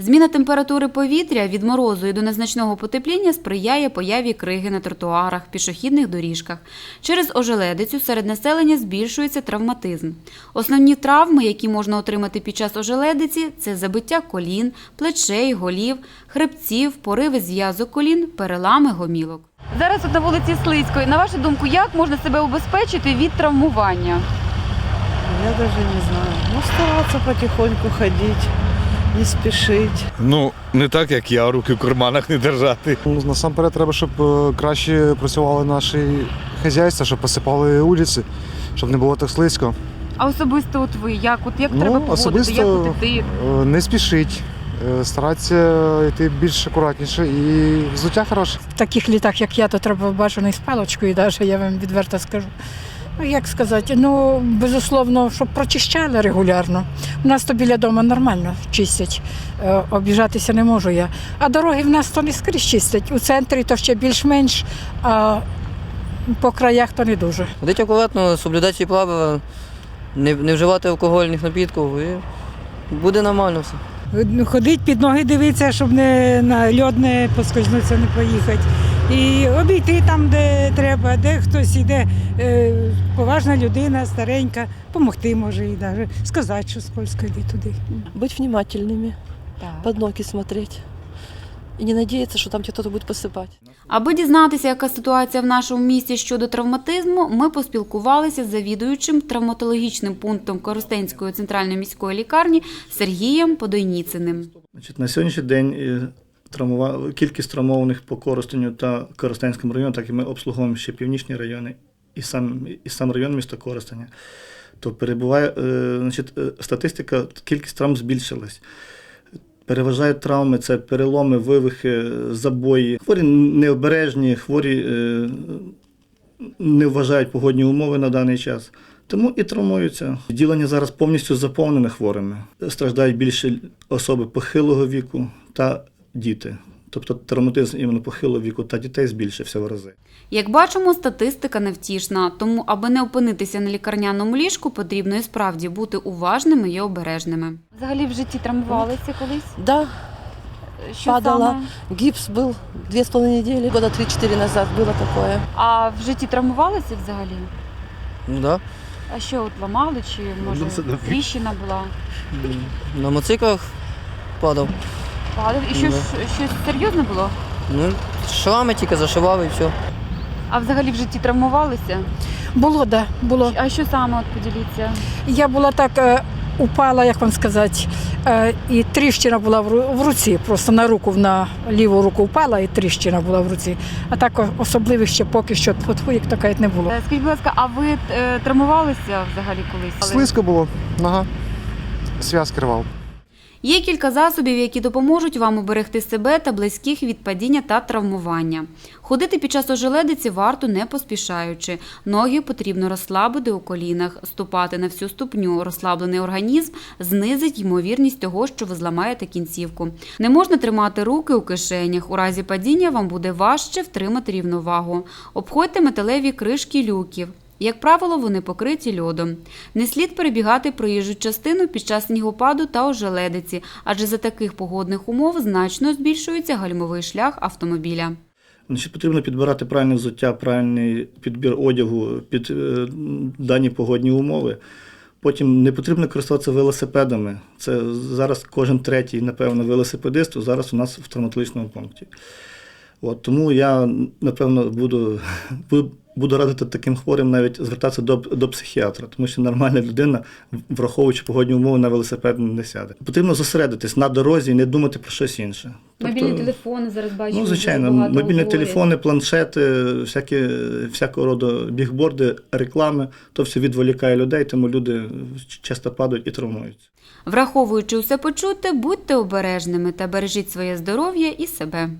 Зміна температури повітря від морозу і до незначного потепління сприяє появі криги на тротуарах, пішохідних доріжках. Через ожеледицю серед населення збільшується травматизм. Основні травми, які можна отримати під час ожеледиці, це забиття колін, плечей, голів, хребців, пориви зв'язок колін, перелами гомілок. Зараз от на вулиці Слизької. На вашу думку, як можна себе убезпечити від травмування? Я даже не знаю. Ну, стараться потихоньку ходить, не спешить. Ну, не так, як я, руки в карманах не держати. Ну, Насамперед треба, щоб е, краще працювали наші хазяйства, щоб посипали вулиці, щоб не було так слизько. А особисто от ви, як, от як Ну, треба поводити, особисто- як от іти? Е, Не спішіть, е, старатися йти більш акуратніше і взуття хороше. в таких літах, як я, то треба бажано і з палочкою, навіть я вам відверто скажу. Ну, як сказати, ну, безусловно, щоб прочищали регулярно. У нас то біля дому нормально чистять, Е, обіжатися не можу я. А дороги в нас то не скрізь чистять. У центрі то ще більш-менш, а по краях то не дуже. Ходити акуратно, соблюдати правила, не, не вживати алкогольних напідків і буде нормально все. Ходить під ноги дивитися, щоб не на льод не поскользнутися, не поїхати І обійти там, де треба, де хтось іде, е, поважна людина, старенька, допомогти може і навіть сказати, що скользко йди туди. Быть внимательными, под ноги смотреть. И не надеяться, что там тебе кто-то будет посыпать. Аби дізнатися, яка ситуація в нашому місті щодо травматизму, ми поспілкувалися з завідуючим травматологічним пунктом Коростенської центральної міської лікарні Сергієм Подойніциним. Значить, на сьогоднішній день травмова... кількість травмованих по Коростеню та Коростенському району, так і ми обслуговуємо ще північні райони і сам, і сам район міста Коростеня, то перебуває, е, значить, е, статистика, кількість травм збільшилась. Переважають травми, це переломи, вивихи, забої. Хворі необережні, хворі е, не вважають погодні умови на даний час. Тому і травмуються. Відділення зараз повністю заповнене хворими. Страждають більше особи похилого віку та діти. Тобто травматизм іменно похилого віку та дітей збільшився в рази. Як бачимо, статистика невтішна, тому аби не опинитися на лікарняному ліжку, потрібно і справді бути уважними і обережними. Взагалі в житті травмувалися колись? Да, Що Падала. саме? гипс был две с половиной недели, года три-четыре назад было такое. А в житті травмувалися взагалі? Ну да. А що от ламали, чи може тріщина була? На мотоциклах падав. Падав? І що Да. ж щось серйозне було? Ну, шрами тільки зашивав і все. А взагалі в житті травмувалися? Було, да, було. А що саме от поділіться? Я була так е, упала, як вам сказати, е, і тріщина була в ру- в руці, просто на руку, на ліву руку впала, і тріщина була в руці. А так о- особливих ще поки що тьфу-тьфу, як то кажуть, не було. Е, Скажіть, будь ласка, а ви е, травмувалися взагалі колись? Слизько було, нога, зв'язки рвав. Є кілька засобів, які допоможуть вам уберегти себе та близьких від падіння та травмування. Ходити під час ожеледиці варто не поспішаючи. Ноги потрібно розслабити у колінах, ступати на всю ступню. Розслаблений організм знизить ймовірність того, що ви зламаєте кінцівку. Не можна тримати руки у кишенях. У разі падіння вам буде важче втримати рівновагу. Обходьте металеві кришки люків. Як правило, вони покриті льодом. Не слід перебігати проїжджу частину під час снігопаду та ожеледиці, адже за таких погодних умов значно збільшується гальмовий шлях автомобіля. Значить, потрібно підбирати правильне взуття, правильний підбір одягу під е, дані погодні умови. Потім не потрібно користуватися велосипедами. Це зараз кожен третій, напевно, велосипедист зараз у нас в травматологічному пункті. От, тому я, напевно, буду, буду, буду радити таким хворим навіть звертатися до, до психіатра, тому що нормальна людина, враховуючи погодні умови, на велосипед не сяде. Потрібно зосередитись на дорозі і не думати про щось інше. Тобто- телефони зараз бачимо. Ну, звичайно, мобільні телефони, планшети, всякі, всякого роду бігборди, реклами, то все відволікає людей, тому люди часто падають і травмуються. Враховуючи усе почуте, будьте обережними та бережіть своє здоров'я і себе.